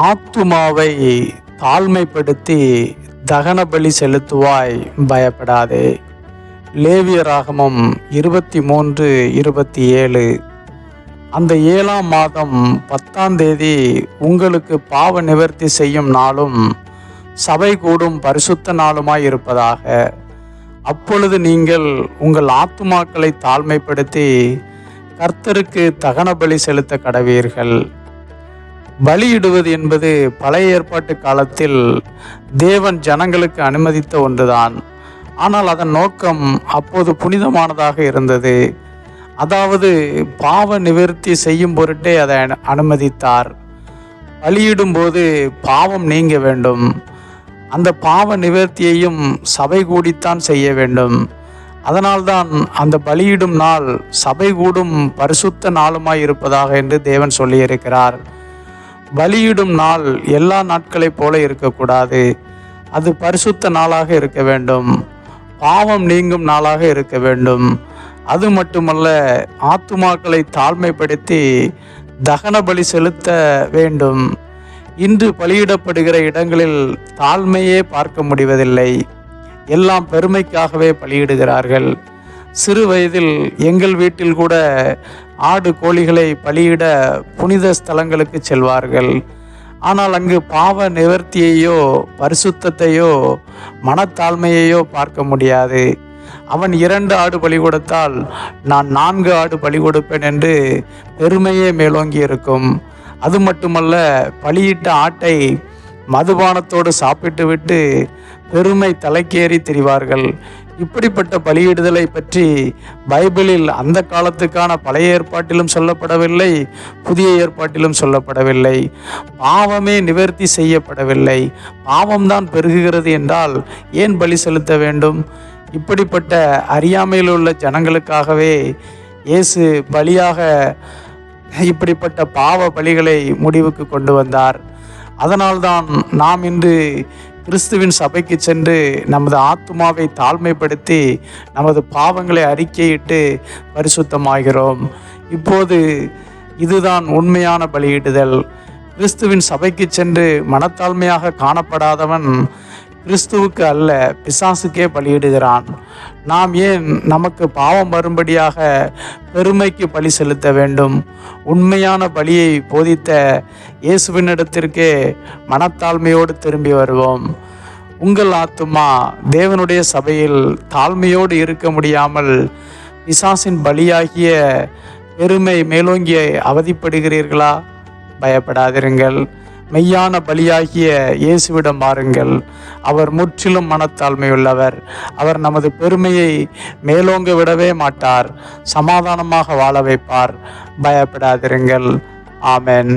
ஆத்துமாவை தாழ்மைப்படுத்தி தகன பலி செலுத்துவாய் பயப்படாதே. லேவியராகமம் இருபத்தி மூன்று இருபத்தி ஏழு அந்த ஏழாம் மாதம் பத்தாம் தேதி உங்களுக்கு பாவ நிவர்த்தி செய்யும் நாளும் சபை கூடும் பரிசுத்த நாளுமாய் இருப்பதாக. அப்பொழுது நீங்கள் உங்கள் ஆத்துமாக்களை தாழ்மைப்படுத்தி கர்த்தருக்கு தகன பலி செலுத்த கடவீர்கள். பலியிடுவது என்பது பழைய ஏற்பாட்டு காலத்தில் தேவன் ஜனங்களுக்கு அனுமதித்த ஒன்றுதான். ஆனால் அதன் நோக்கம் அப்போது புனிதமானதாக இருந்தது. அதாவது பாவ நிவர்த்தி செய்யும் பொருட்டே அதை அனு- அனுமதித்தார். பலியிடும்போது பாவம் நீங்க வேண்டும். அந்த பாவ நிவர்த்தியையும் சபை கூடித்தான் செய்ய வேண்டும். அதனால்தான் அந்த பலியிடும் நாள் சபை கூடும் பரிசுத்த நாளுமாய் இருப்பதாக என்று தேவன் சொல்லியிருக்கிறார். பலியிடும் நாள் எல்லா நாட்களைப் போல இருக்கக்கூடாது. அது பரிசுத்த நாளாக இருக்க வேண்டும். பாவம் நீங்கும் நாளாக இருக்க வேண்டும். அது மட்டுமல்ல ஆத்துமாக்களை தாழ்மைப்படுத்தி தகன பலி செலுத்த வேண்டும். இன்று பலியிடப்படுகிற இடங்களில் தாழ்மையே பார்க்க முடிவதில்லை. எல்லாம் பெருமைக்காகவே பலியிடுகிறார்கள். சிறு வயதில் எங்கள் வீட்டில் கூட ஆடு கோழிகளை பலியிட புனித ஸ்தலங்களுக்கு செல்வார்கள். ஆனால் அங்கு பாவ நிவர்த்தியையோ பரிசுத்தத்தையோ மனத்தாழ்மையையோ பார்க்க முடியாது. அவன் இரண்டு ஆடு பலி கொடுத்தால் நான் நான்கு ஆடு பலி கொடுப்பேன் என்று பெருமையே மேலோங்கி இருக்கும். அது மட்டுமல்ல பலியிட்ட ஆட்டை மதுபானத்தோடு சாப்பிட்டுவிட்டு பெருமை தலைக்கேறி திரிவார்கள். இப்படிப்பட்ட பலியிடுதலை பற்றி பைபிளில் அந்த காலத்துக்கான பழைய ஏற்பாட்டிலும் சொல்லப்படவில்லை புதிய ஏற்பாட்டிலும் சொல்லப்படவில்லை. பாவமே நிவர்த்தி செய்யப்படவில்லை. பாவம்தான் பெருகுகிறது என்றால் ஏன் பலி செலுத்த வேண்டும்? இப்படிப்பட்ட அறியாமையில் உள்ள ஜனங்களுக்காகவே இயேசு பலியாக இப்படிப்பட்ட பாவ பலிகளை முடிவுக்கு கொண்டு வந்தார். அதனால்தான் நாம் இன்று கிறிஸ்துவின் சபைக்கு சென்று நமது ஆத்மாவை தாழ்மைப்படுத்தி நமது பாவங்களை அறிக்கையிட்டு பரிசுத்தமாகிறோம். இப்போது இதுதான் உண்மையான பலியிடுதல். கிறிஸ்துவின் சபைக்கு சென்று மனத்தாழ்மையாக காணப்படாதவன் கிறிஸ்துவுக்கு அல்ல பிசாசுக்கே பலியிடுகிறான். நாம் ஏன் நமக்கு பாவம் வரும்படியாக பெருமைக்கு பலி செலுத்த வேண்டும்? உண்மையான பலியை போதித்த இயேசுவினிடத்திற்கே மனத்தாழ்மையோடு திரும்பி வருவோம். உங்கள் ஆத்துமா தேவனுடைய சபையில் தாழ்மையோடு இருக்க முடியாமல் பிசாசின் பலியாகிய பெருமை மேலோங்கிய அவதிப்படுகிறீர்களா? பயப்படாதிருங்கள். மெய்யான பலியாகிய இயேசுவிடம் மாறுங்கள் அவர் முற்றிலும் மனத்தாழ்மையுள்ளவர். அவர் நமது பெருமையை மேலோங்க விடவே மாட்டார். சமாதானமாக வாழ வைப்பார். பயப்படாதிருங்கள். ஆமென்.